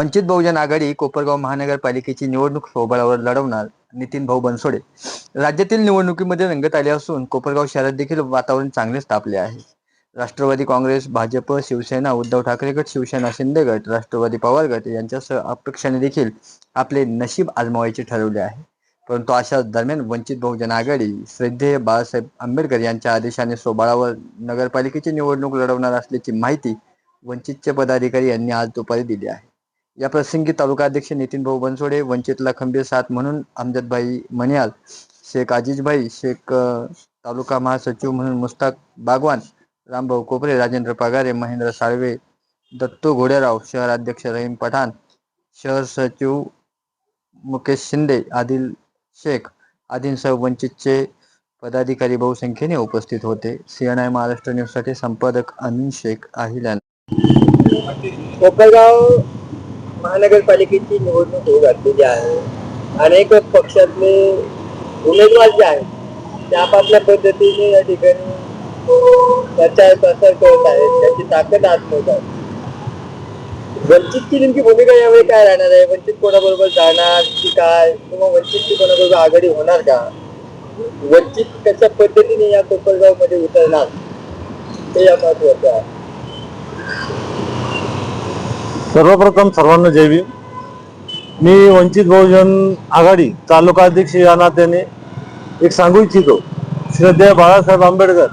वंचित बहुजन आघाडी कोपरगाव महानगरपालिकेची निवडणूक सोबळावर लढवणार नितीन भाऊ बनसोडे. राज्यातील निवडणुकीमध्ये रंगत आले असून कोपरगाव शहरात देखील वातावरण चांगलेच तापले आहे. राष्ट्रवादी काँग्रेस भाजप शिवसेना उद्धव ठाकरे गट शिवसेना शिंदे गट राष्ट्रवादी पवार गट यांच्यासह अपक्षाने देखील आपले नशीब आजमावायचे ठरवले आहे. परंतु अशा दरम्यान वंचित बहुजन आघाडी श्रद्धेय बाळासाहेब आंबेडकर यांच्या आदेशाने सोबाळावर नगरपालिकेची निवडणूक लढवणार असल्याची माहिती वंचितचे पदाधिकारी यांनी आज दुपारी दिली आहे. या प्रसंगी तालुका अध्यक्ष नितीन भाऊ बनसोडे वंचितला खंबीर साथ म्हणून अमजदभाई मनियाल शेख आजीजभाई शेख तालुका महासचिव म्हणून मुस्ताक बागवान रामभाऊ कोपरे राजेंद्र पगारे महेंद्र साळवे दत्तू घोडेराव शहर अध्यक्ष रहीम पठाण शहर सचिव मुकेश शिंदे आदिल शेख आदींसह वंचितचे पदाधिकारी बहुसंख्येने उपस्थित होते. सीएनआय महाराष्ट्र न्यूजसाठी संपादक अनिल शेख अहिल्यान. कोपरगाव महानगरपालिकेची निवडणूक होऊ घातलेली आहे. अनेक पक्षातले उमेदवार जे आहेत ते आपापल्या पद्धतीने या ठिकाणी प्रचार प्रसार करत आहेत. त्याची ताकद आजमवतात वंचितची नेमकी भूमिका यावेळी काय राहणार आहे? वंचित कोणाबरोबर जाणार की काय? किंवा वंचितची कोणाबरोबर आघाडी होणार का? वंचित कशा पद्धतीने या कोपरगावमध्ये उतरणार ते या महत्वाचं आहे. सर्वप्रथम सर्वांना जय भीम. मी वंचित बहुजन आघाडी तालुका अध्यक्ष या नात्याने एक सांगू इच्छितो. श्रद्धेय बाळासाहेब आंबेडकर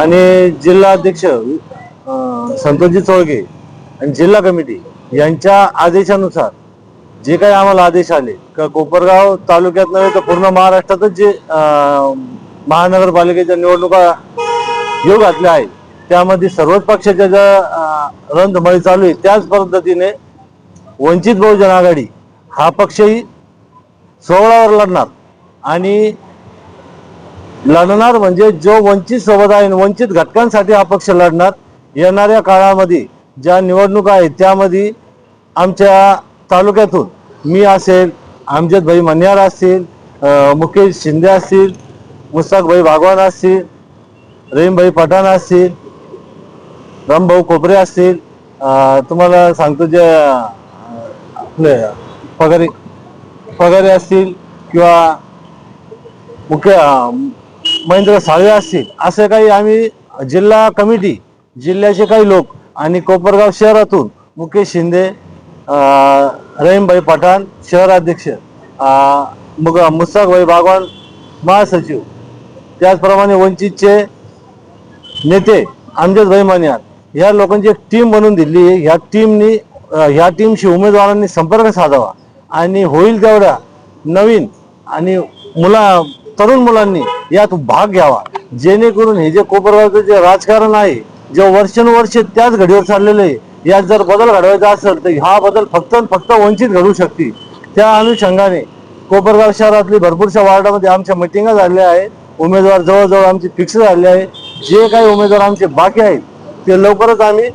आणि जिल्हा अध्यक्ष संतोषजी चोळगे आणि जिल्हा कमिटी यांच्या आदेशानुसार जे काही आम्हाला आदेश आले का कोपरगाव तालुक्यात नव्हे तर पूर्ण महाराष्ट्रातच जे महानगरपालिकेच्या निवडणुका येऊ घातल्या आहेत त्यामध्ये सर्वच पक्षाच्या ज्या रणधुमाळी चालू आहे. त्याच पद्धतीने वंचित बहुजन आघाडी हा पक्षही सोहळावर लढणार. आणि लढणार म्हणजे जो वंचित सोबत आहे वंचित घटकांसाठी हा पक्ष लढणार येणाऱ्या काळामध्ये ज्या निवडणुका आहेत त्यामध्ये आमच्या तालुक्यातून मी असेल अमजदभाई मन्यार असतील मुकेश शिंदे असतील मुस्ताकभाई भागवान असतील रहीमभाई पठाण असतील रामभाऊ कोपरे असतील तुम्हाला सांगतो जे आपले पगारी पगारे असतील किंवा मुख्य महेंद्र साळवे असतील असे काही आम्ही जिल्हा कमिटी जिल्ह्याचे काही लोक आणि कोपरगाव शहरातून मुकेश शिंदे रहीमभाई पठाण शहराध्यक्ष मग मुस्ताकभाई बागवान महासचिव त्याचप्रमाणे वंचितचे नेते अमजदभाई मान्यात या लोकांची एक टीम बनवून दिली. आहे ह्या टीमनी ह्या टीमशी उमेदवारांनी संपर्क साधावा. आणि होईल तेवढ्या नवीन आणि मुला तरुण मुलांनी यात भाग घ्यावा. जेणेकरून हे जे कोपरगावचं जे राजकारण आहे जे वर्षानुवर्ष त्याच घडीवर चाललेलं आहे यात जर बदल घडवायचा असेल तर हा बदल फक्त फक्त वंचित घडू शकते त्या अनुषंगाने कोपरगाव शहरातली भरपूरशा वार्डामध्ये आमच्या मिटिंगा झाल्या आहेत. उमेदवार जवळजवळ आमचे फिक्स झाले आहे. जे काही उमेदवार आमचे बाकी आहेत ते लवकरच आम्ही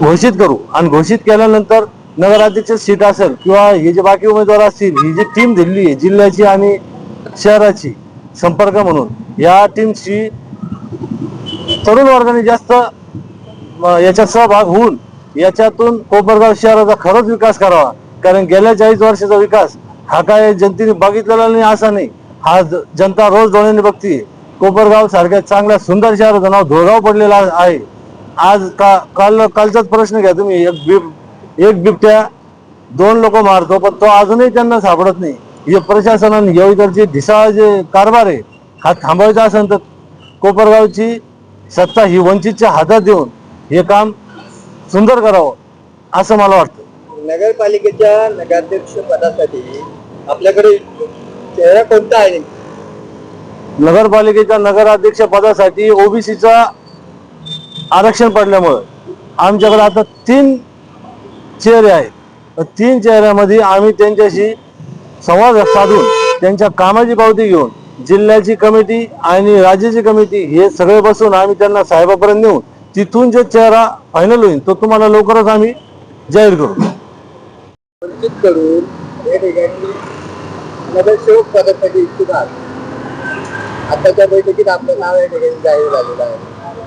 घोषित करू. आणि घोषित केल्यानंतर नगराध्यक्ष सीट असेल किंवा हे जे बाकी उमेदवार असतील ही जी टीम दिली आहे जिल्ह्याची आणि शहराची संपर्क म्हणून या टीमशी तरुण वर्गाने जास्त याच्यात सहभाग होऊन याच्यातून कोपरगाव शहराचा खरंच विकास करावा. कारण गेल्या चाळीस वर्षाचा विकास हा काय जनतेने बघितलेला नाही असा नाही. हा जनता रोज डोळ्याने बघते कोपरगाव सारख्या चांगल्या सुंदर शहराचं नाव धुळगाव पडलेलं आहे. आज का काल कालचाच प्रश्न घ्या तुम्ही. एक बिब एक बिबट्या दोन लोक मारतो पण तो अजूनही त्यांना सापडत नाही. हे प्रशासनाने या इकडचे ढिसाळ जे कारभार आहे हा थांबवायचा असेल तर कोपरगावची सत्ता ही वंचितच्या हातात देऊन हे काम सुंदर करावं असं मला वाटतं. नगरपालिकेच्या नगराध्यक्ष पदासाठी आपल्याकडे चेहरा कोणता आहे? नगरपालिकेच्या नगराध्यक्ष पदासाठी ओबीसीचा आरक्षण पडल्यामुळं आमच्याकडे आता तीन चेहरे आहेत. तीन चेहऱ्यामध्ये आम्ही त्यांच्याशी संवाद साधून त्यांच्या कामाची पावती घेऊन जिल्ह्याची कमिटी आणि राज्याची कमिटी हे सगळे बसून आम्ही त्यांना साहेबापर्यंत नेऊन तिथून जो चेहरा फायनल होईल तो तुम्हाला लवकरच आम्ही जाहीर करू. वंचित करून या ठिकाणी नगरसेवक पदासाठी इच्छुक आहात. आताच्या बैठकीत आपलं नाव या ठिकाणी जाहीर झालेलं आहे.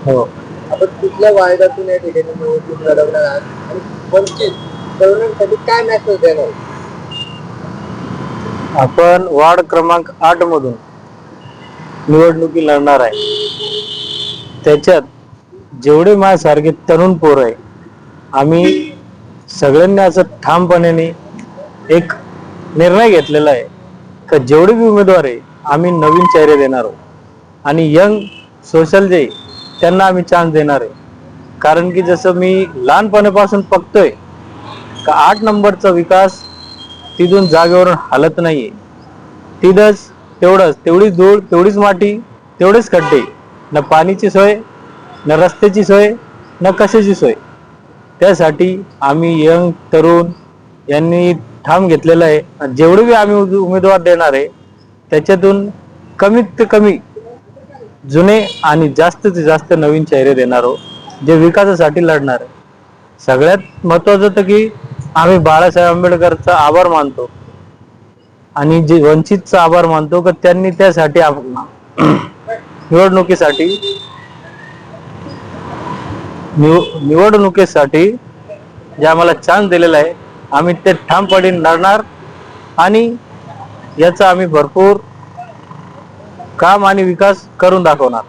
हो. आपण कुठल्या वायद्यातून या ठिकाणी निवडणूक लढवणार आहात? आणि वंचित तरुणांसाठी काय मॅसेज देणार? आपण वार्ड क्रमांक आठ मधून निवडणुकी लढणार आहे. त्याच्यात जेवढे माझ्यासारखे तरुण पोर आहे आम्ही सगळ्यांनी असं ठामपणाने एक निर्णय घेतलेला आहे का जेवढे बी उमेदवार आहे आम्ही नवीन चेहरे देणार आहोत. आणि यंग सोशल जे आहे, त्यांना आम्ही चान्स देणार आहे. कारण की जसं मी लहानपणापासून बघतोय का आठ नंबरचा विकास तिथून जागेवरून हालत नाहीये. तिथंच तेवढंच तेवढीच धूळ तेवढीच माती तेवढेच खड्डे. न पाणीची सोय न रस्त्याची सोय न कशाची सोय. त्यासाठी आम्ही यंग तरुण यांनी ठाम घेतलेलं आहे. आणि जेवढे बी आम्ही उद- उमेदवार देणार आहे त्याच्यातून कमीत कमी जुने आणि जास्त ते जास्त नवीन चेहरे देणार आहोत जे विकासासाठी लढणार आहे. सगळ्यात महत्वाचं तर की आम्ही बाळासाहेब आंबेडकरचा आभार मानतो. आणि जे वंचितचा आभार मानतो का त्यांनी त्यासाठी निवडणुकीसाठी निव- निवडणुकीसाठी जे आम्हाला चान्स दिलेला आहे आम्ही ते ठामपणे लढणार आणि याचा आम्ही भरपूर काम आणि विकास करून दाखवणार.